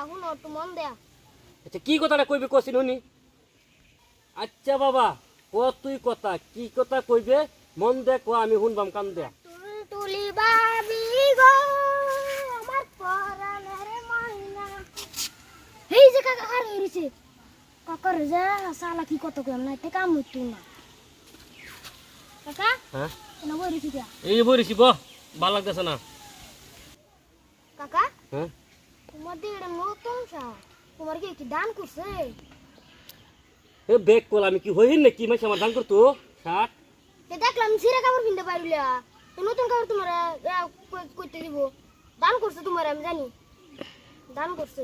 শুনো একটু মন দেয়া আচ্ছা কি কথাটা কইবে কছিন উনি আচ্ছা বাবা ক তুই কথা কি কথা কইবে? মন দে ক আমি শুনবাম কান দে। তুলি বাবি গো আমার পরাণের ময়না এই যে কাকা আর হইছে কাকার যে সালা কি কত কম না তে কাম হইতো না। কাকা হ্যাঁ? কেন বইরিছি দিয়া? এই বইরেছি ব ভালো লাগতেছে না। কাকা হ্যাঁ? তোমার নতুন তোমার কি কি দান করছে? এ বেক কল আমি কি নাকি? মাসে আমার দান করতো। তে দেখলাম সিরা কাপড় কিনতে পারিলা নতুন কাপড় তোমার কইতে দিব। দান করছে তোমার আমি জানি। দান করছে।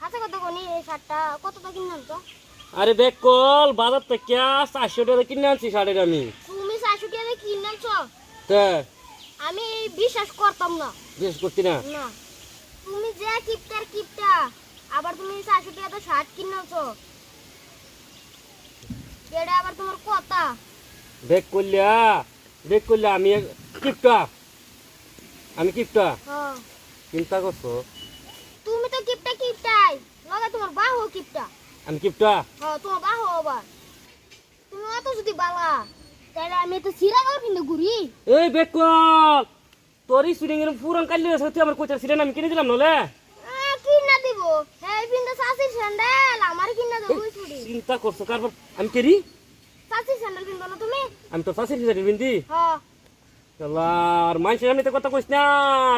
হাতে কত কোনি এই শার্টটা কতটা কিনলাম তো আরে বেক কল বাজার থেকে চারশো টাকা কিনে আনছি শাড়ির আমি। তুমি চারশো টাকা আমি বিশ্বাস করতাম না। বিশ্বাস করছি না? না। তুমি যে কিপটার কিপটা আবার তুমি চারশো টাকা শার্ট কিনছো। এটা আবার তোমার কথা। বেক করলিয়া বেক করলে আমি কিপটা আমি কিপটা। হ্যাঁ। চিন্তা করছ? তুমি তো কিপটা কিপটাই লগে তোমার বাহু কিপটা। আমি কিপটা? হ্যাঁ তোমার বাহু আবার। তুমি অত যদি বালা তাহলে আমি তো সিরা কাপড় কিনতে ঘুরি। এই বেক কল তোরই শুটিং এর পুরান কালি তুই আমার কোচার সিরেন আমি কিনে দিলাম নলে? কিনা দিব। হ্যাঁ কিন্তু সাসির স্যান্ডেল আমার কিনা দেবো ওই চিন্তা করছ কারবার আমি কেরি সাসির স্যান্ডেল কিনবো না তুমি? আমি তো ফাঁসির হিসাবে বিন্দি হ্যাঁ আর মানুষের আমি তো কথা কইস না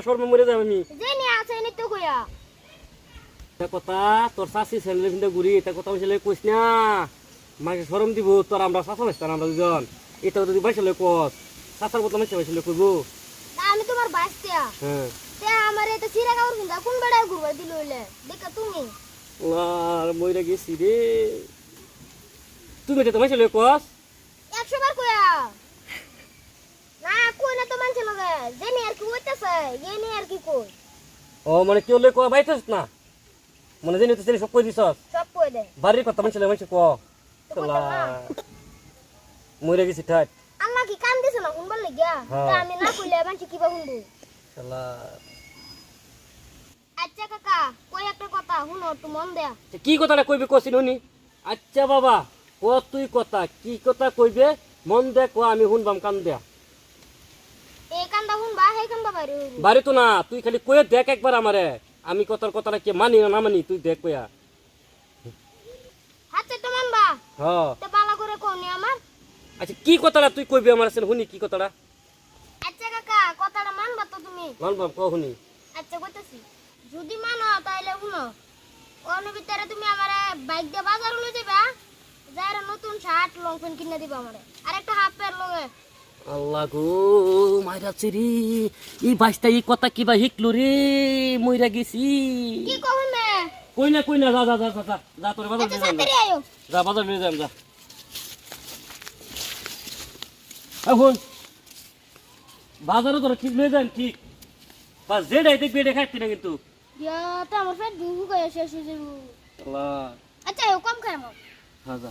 সর্ব মরে যাবে আমি। যে আছে নিত্য কইয়া। এটা কথা তোর শাশি স্যান্ডেল ভিন্দে ঘুরি এটা কথা বসে কইস না। মাকে সরম দিব তোর আমরা শাসা মাইস্তান আমরা দুজন এটা যদি বাইসালে কস শাসার মাইসে বাইসালে কইবো। আমি তোমার বাঁচতিয়া হ্যাঁ। তে আমার এটা সিরা কাপড় কিনতে কোন বেড়ায় ঘুরবা দিল হইলে? দেখা তুমি। আর মইরা গেছি রে। তুমি এটা তো মাইসালে কস? একশো বার কইয়া। না কই না তো মানছে লগে নিয়ে আর কি হইতেছে নিয়ে আর কি কই? ও মানে কেউ লই কয়া বাইতেছ না? মানে জানি তো সব কই দিছস। সব কই দে। বাড়ির কথা মাইসালে মাইসে ক তো কইতাম না। মইরা গেছি ঠাট আল্লাহ কি কান না শুনবার লাগিয়া হ্যাঁ। আমি না কইলে মানছে কিবা শুনব শালা। আচ্ছা কাকা কই একটা কথা শুনো একটু মন দেয়া। কি কথাটা কইবে কছিন উনি আচ্ছা বাবা ক তুই কথা কি কথা কইবে? মন দে ক আমি শুনবাম কান দেয়া। এই শুনবা বাড়ি তো না তুই খালি কয়ে দেখ একবার আমারে। আমি কথার কথাটা কি মানি না না মানি তুই দেখ কয়া হাতে তো মানবা। হ তো বালা করে কোনি আমার আচ্ছা কি কথাটা তুই কইবি আমার আসলে? শুনি কি কথাটা? আচ্ছা কাকা কথাটা মানবা তো তুমি? মানবাম ক শুনি। আচ্ছা কইতাছি। যদি মানো তাইলে শুনো। ওর ভিতরে তুমি আমারে বাইক দিয়ে বাজার লই যাবা যাইরা নতুন শার্ট লং প্যান্ট কিনে দিবা আমারে। আর একটা হাফ প্যান্ট লগে। আল্লাহ গো মাইরা রে এই বাইশটা এই কথা কিবা শিকলো রে মইরা গেছি। কি কই না কই না যা যা যা যা, যা তোর বাজার আচ্ছা নিয়ে যা বাজার নিয়ে যাম যা। এখন বাজারে তোরা ঠিক নিয়ে যান ঠিক বাস যেটাই দেখবি এটা খাইতে না কিন্তু। ইয়া তো আমার পেট ভুগু গয়ে শেষ হয়ে যাব। আচ্ছা কম খাই আমার। হ্যাঁ যা।